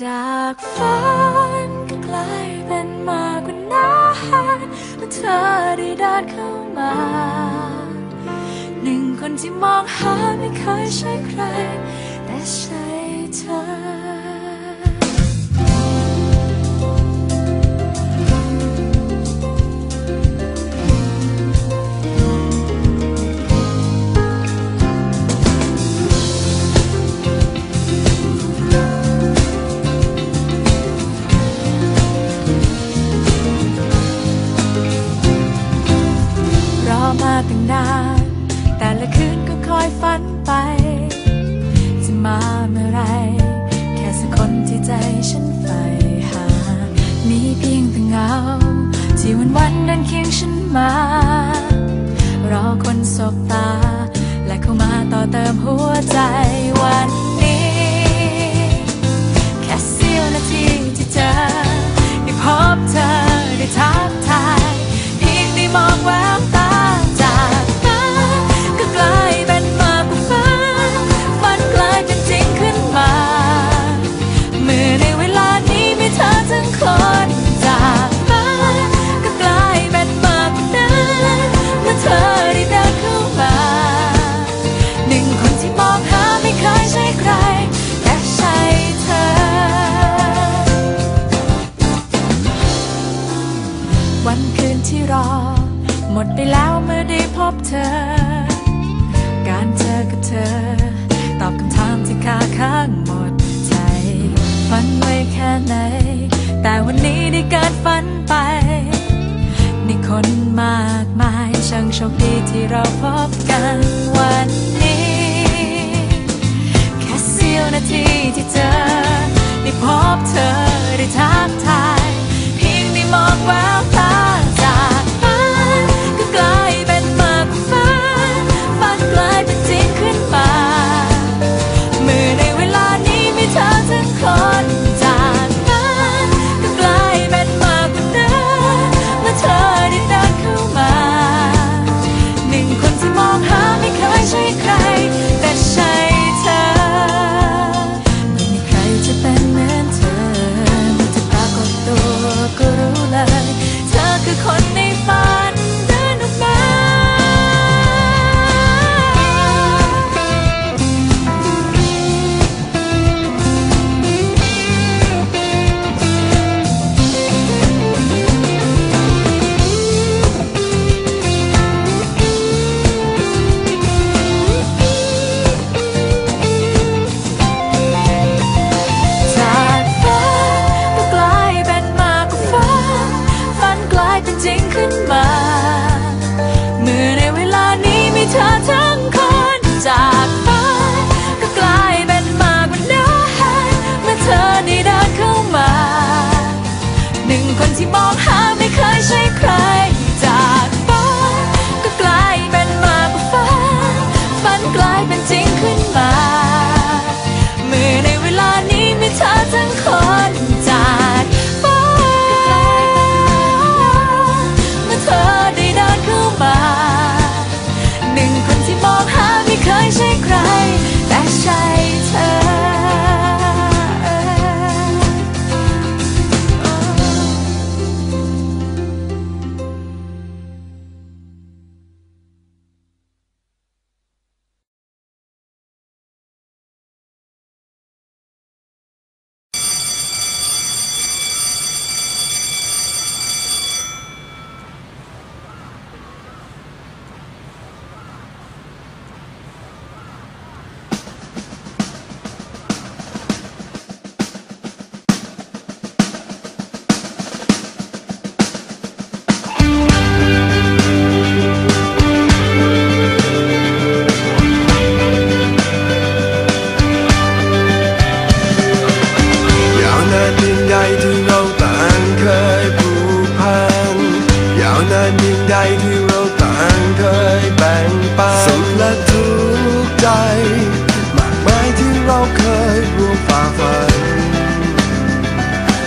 จากฝันก็กลายเป็นมากกว่านั้นเมื่อเธอได้เดินเข้ามา หนึ่งคนที่มองหาไม่เคยใช่ใคร แต่ใช่เธอ อยฝันไป จะมาเมื่อไร แค่สักคนที่ใจฉันใฝ่หา มีเพียงแต่เงา ที่วันวันเดินเคียงฉันมา รอคนสบตา และเข้ามาต่อเติมหัวใจวัน พบเธอ การเจอกับเธอ ตอบคำถามที่คาค้างหมดใจฝันไว้แค่ไหน แต่วันนี้ได้เกิดฝันไปในคนมากมายช่างโชคดีที่เราพบกันวันนี้ แค่เสี้ยวนาทีที่เจอได้พบเธอได้ทักทาย นานเพียงใดที่เราต่างเคยแบ่งปันสุขและทุกข์ใจ มากมายที่เราเคยร่วมฝ่าฟัน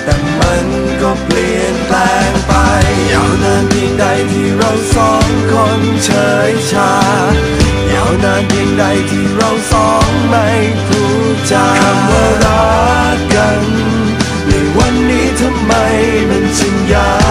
แต่มันก็เปลี่ยนแปลงไปยาวนานเพียงใดที่เราสองคนเฉยชายาวนานเพียงใดที่เราสองไม่ผูกใจคำว่ารักกัน ในวันนี้ทำไมมันจึงยาก